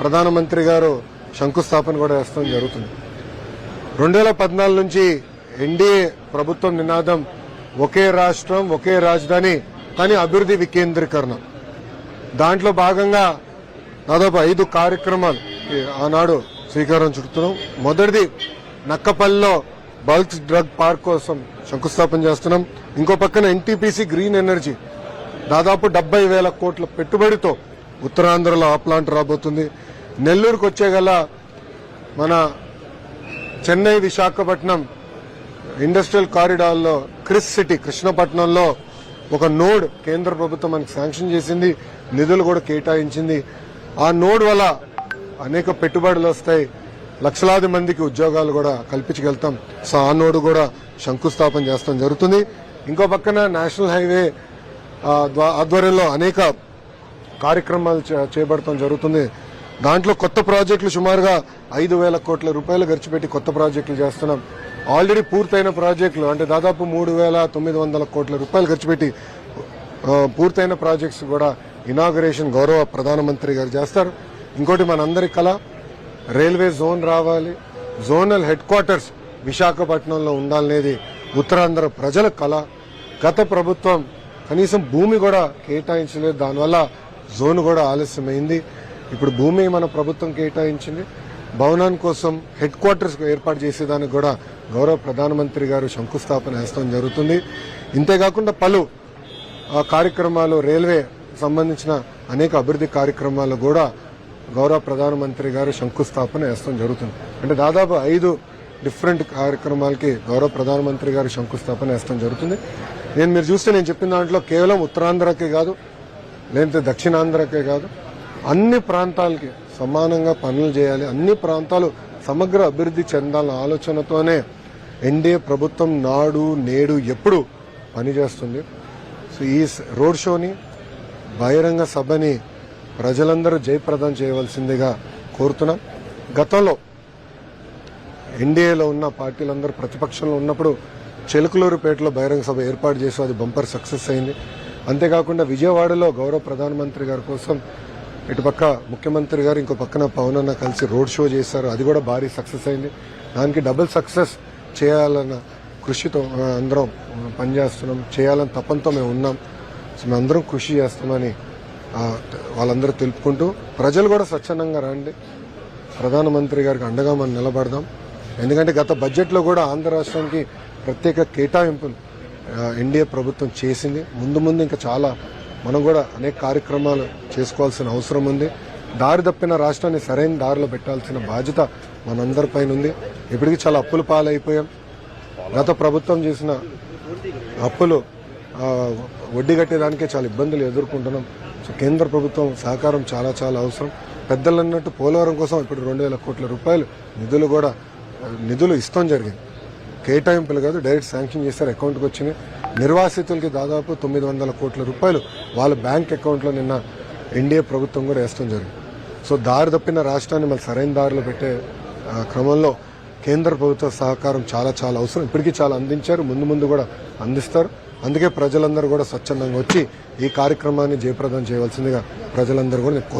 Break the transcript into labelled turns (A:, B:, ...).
A: ప్రధానమంత్రి గారు శంకుస్థాపన కూడా వేస్తాం జరుగుతుంది. రెండు వేల పద్నాలుగు నుంచి ఎన్డీఏ ప్రభుత్వం నినాదం ఒకే రాష్ట్రం ఒకే రాజధాని కానీ అభివృద్ధి వికేంద్రీకరణ. దాంట్లో భాగంగా దాదాపు ఐదు కార్యక్రమాలు ఆనాడు స్వీకారం చుడుతున్నాం మొదటిది నక్కపల్లిలో బల్క్ డ్రగ్ పార్క్ కోసం శంకుస్థాపన చేస్తున్నాం. ఇంకో పక్కన ఎన్టీపీసీ గ్రీన్ ఎనర్జీ. దాదాపు డెబ్బై వేల కోట్ల పెట్టుబడితో ఉత్తరాంధ్రలో ఆ ప్లాంట్ రాబోతుంది. నెల్లూరుకు వచ్చే గల మన చెన్నై విశాఖపట్నం ఇండస్ట్రియల్ కారిడార్లో క్రిస్ సిటీ కృష్ణపట్నంలో ఒక నోడ్ కేంద్ర ప్రభుత్వం మనకి శాంక్షన్ చేసింది నిధులు కూడా కేటాయించింది. ఆ నోడ్ వల్ల అనేక పెట్టుబడులు వస్తాయి. లక్షలాది మందికి ఉద్యోగాలు కూడా కల్పించగలుగుతాం. సో ఆ నోడు కూడా శంకుస్థాపన చేస్తాం జరుగుతుంది. ఇంకో పక్కన నేషనల్ హైవే ఆధ్వర్యంలో అనేక కార్యక్రమాలు చే- చేపడటం జరుగుతుంది. దాంట్లో కొత్త ప్రాజెక్టులు సుమారుగా ఐదు వేల కోట్ల రూపాయలు ఖర్చు పెట్టి కొత్త ప్రాజెక్టులు చేస్తున్నాం. ఆల్రెడీ పూర్తయిన ప్రాజెక్టులు అంటే దాదాపు మూడు వేల తొమ్మిది వందల కోట్ల రూపాయలు ఖర్చు పెట్టి పూర్తయిన ప్రాజెక్ట్స్ కూడా ఇనాగరేషన్ గౌరవ ప్రధానమంత్రి గారు చేస్తారు. ఇంకోటి మనందరి కళ రైల్వే జోన్ రావాలి. జోనల్ హెడ్ క్వార్టర్స్ విశాఖపట్నంలో ఉండాలనేది ఉత్తరాంధ్ర ప్రజల కళ గత ప్రభుత్వం కనీసం భూమి కూడా కేటాయించలేదు. దానివల్ల జోన్ కూడా ఆలస్యమైంది. ఇప్పుడు భూమి మన ప్రభుత్వం కేటాయించింది. భవనాన్ని కోసం హెడ్ క్వార్టర్స్ ఏర్పాటు చేసేదానికి కూడా గౌరవ ప్రధానమంత్రి గారు శంకుస్థాపన వేస్తాం జరుగుతుంది. ఇంతేకాకుండా పలు ఆ కార్యక్రమాలు రైల్వే సంబంధించిన అనేక అభివృద్ధి కార్యక్రమాలు కూడా గౌరవ ప్రధానమంత్రి గారు శంకుస్థాపన వేస్తాం జరుగుతుంది. అంటే దాదాపు ఐదు డిఫరెంట్ కార్యక్రమాలకి గౌరవ ప్రధానమంత్రి గారు శంకుస్థాపన వేస్తాం జరుగుతుంది. నేను మీరు చూస్తే నేను చెప్పిన దాంట్లో కేవలం ఉత్తరాంధ్రకే కాదు లేదంటే దక్షిణాంధ్రకే కాదు అన్ని ప్రాంతాలకి సమానంగా పనులు చేయాలి. అన్ని ప్రాంతాలు సమగ్ర అభివృద్ధి చెందాలన్న ఆలోచనతోనే ఎన్డీఏ ప్రభుత్వం నాడు నేడు ఎప్పుడు పనిచేస్తుంది. సో ఈ రోడ్ షోని బహిరంగ సభని ప్రజలందరూ జయప్రదం చేయవలసిందిగా కోరుతున్నాం. గతంలో ఎన్డీఏలో ఉన్న పార్టీలందరూ ప్రతిపక్షంలో ఉన్నప్పుడు చెలుకులూరుపేటలో బహిరంగ సభ ఏర్పాటు చేసి అది బంపర్ సక్సెస్ అయింది. అంతేకాకుండా విజయవాడలో గౌరవ ప్రధానమంత్రి గారి కోసం ఇటుపక్క ముఖ్యమంత్రి గారు ఇంకో పక్కన పవన్ అన్న కలిసి రోడ్ షో చేశారు. అది కూడా భారీ సక్సెస్ అయింది. దానికి డబుల్ సక్సెస్ చేయాలన్న కృషితో అందరం పనిచేస్తున్నాం. చేయాలని తప్పంతో మేము ఉన్నాం. సో మేము అందరం కృషి చేస్తామని వాళ్ళందరూ తెలుపుకుంటూ ప్రజలు కూడా స్వచ్ఛందంగా రండి. ప్రధానమంత్రి గారికి అండగా మనం నిలబడదాం. ఎందుకంటే గత బడ్జెట్లో కూడా ఆంధ్ర రాష్ట్రానికి ప్రత్యేక కేటాయింపులు ఎన్డీఏ ప్రభుత్వం చేసింది. ముందు ముందు ఇంకా చాలా మనం కూడా అనేక కార్యక్రమాలు చేసుకోవాల్సిన అవసరం ఉంది. దారి తప్పిన రాష్ట్రాన్ని సరైన దారిలో పెట్టాల్సిన బాధ్యత మనందరిపైన ఉంది. ఇప్పటికీ చాలా అప్పుల పాలైపోయాం. గత ప్రభుత్వం చేసిన అప్పులు వడ్డీ కట్టేదానికే చాలా ఇబ్బందులు ఎదుర్కొంటున్నాం. సో కేంద్ర ప్రభుత్వం సహకారం చాలా చాలా అవసరం. పెద్దలు అన్నట్టు పోలవరం కోసం ఇప్పుడు రెండు వేల కోట్ల రూపాయలు నిధులు కూడా నిధులు ఇస్తాం జరిగింది. కేటాయింపులు కాదు డైరెక్ట్ శాంక్షన్ చేస్తారు అకౌంట్కి వచ్చినాయి నిర్వాసితులకి దాదాపు తొమ్మిది వందల కోట్ల రూపాయలు వాళ్ళ బ్యాంక్ అకౌంట్లో నిన్న ఎన్డీఏ ప్రభుత్వం కూడా వేస్తాం జరిగింది. సో దారి తప్పిన రాష్ట్రాన్ని మళ్ళీ సరైన దారిలో పెట్టే క్రమంలో కేంద్ర ప్రభుత్వ సహకారం చాలా చాలా అవసరం. ఇప్పటికీ చాలా అందించారు. ముందు ముందు కూడా అందిస్తారు. అందుకే ప్రజలందరూ కూడా స్వచ్ఛందంగా వచ్చి ఈ కార్యక్రమాన్ని జయప్రదం చేయవలసిందిగా ప్రజలందరూ కూడా నేను